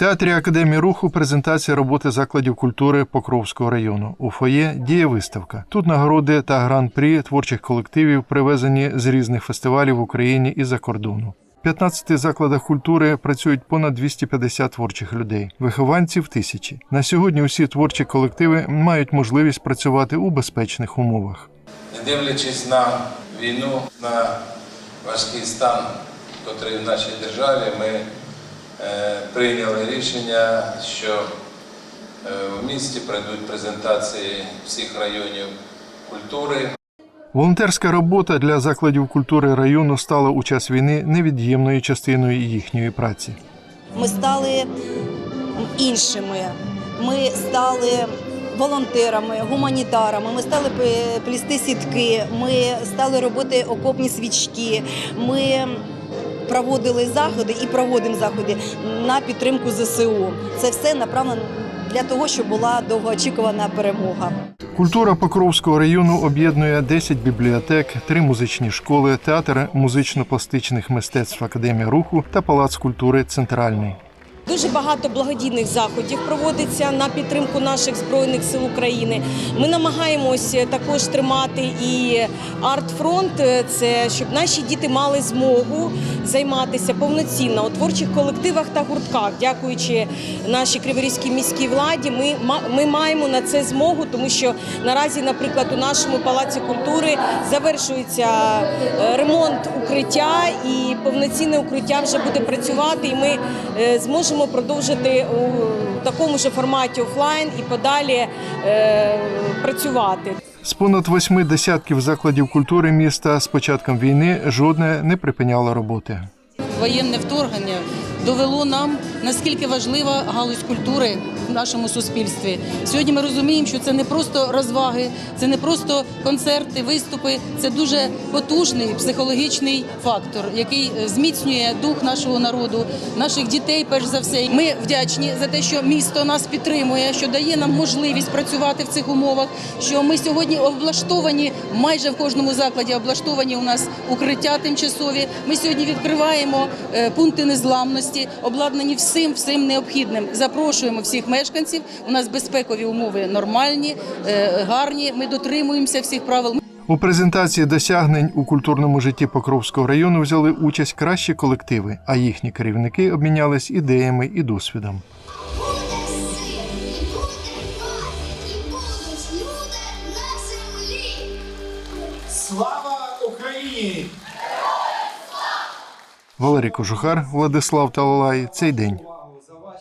театрі Академії руху презентація роботи закладів культури Покровського району. У фоє діє виставка. Тут нагороди та гран-прі творчих колективів привезені з різних фестивалів в Україні і за кордону. В 15 закладах культури працюють понад 250 творчих людей, вихованців тисячі. На сьогодні усі творчі колективи мають можливість працювати у безпечних умовах. Не дивлячись на війну, на важкий стан, який в нашій державі, ми прийняли рішення, що е, в місті пройдуть презентації всіх районів культури. Волонтерська робота для закладів культури району стала у час війни невід'ємною частиною їхньої праці. Ми стали іншими. Ми стали волонтерами, гуманітарами. Ми стали плісти сітки. Ми стали робити окопні свічки. Ми проводили заходи і проводимо заходи на підтримку ЗСУ. Це все направлено для того, щоб була довгоочікувана перемога. Культура Покровського району об'єднує 10 бібліотек, три музичні школи, театр музично-пластичних мистецтв Академія руху та палац культури Центральний. Дуже багато благодійних заходів проводиться на підтримку наших збройних сил України. Ми намагаємось також тримати і арт-фронт. Це щоб наші діти мали змогу займатися повноцінно у творчих колективах та гуртках. Дякуючи нашій криворізькій міській владі, ми, маємо на це змогу, тому що наразі, наприклад, у нашому палаці культури завершується е, ремонт укриття, і повноцінне укриття вже буде працювати. І ми е, зможемо продовжити у такому ж форматі офлайн і подалі е, працювати. З понад восьми десятків закладів культури міста з початком війни жодне не припиняло роботи. воєнне вторгнення довело нам наскільки важлива галузь культури в нашому суспільстві. Сьогодні ми розуміємо, що це не просто розваги, це не просто концерти, виступи. Це дуже потужний психологічний фактор, який е, зміцнює дух нашого народу, наших дітей. Перш за все, ми вдячні за те, що місто нас підтримує, що дає нам можливість працювати в цих умовах. Що ми сьогодні облаштовані майже в кожному закладі облаштовані у нас укриття тимчасові. Ми сьогодні відкриваємо е, пункти незламності, обладнані всім всім необхідним. Запрошуємо всіх мешканців. У нас безпекові умови нормальні, е, гарні. Ми дотримуємося всіх правил. У презентації досягнень у культурному житті Покровського району взяли участь кращі колективи, а їхні керівники обмінялись ідеями і досвідом. Слава Україні! Валерій Кожухар, Владислав Талалай. Цей день.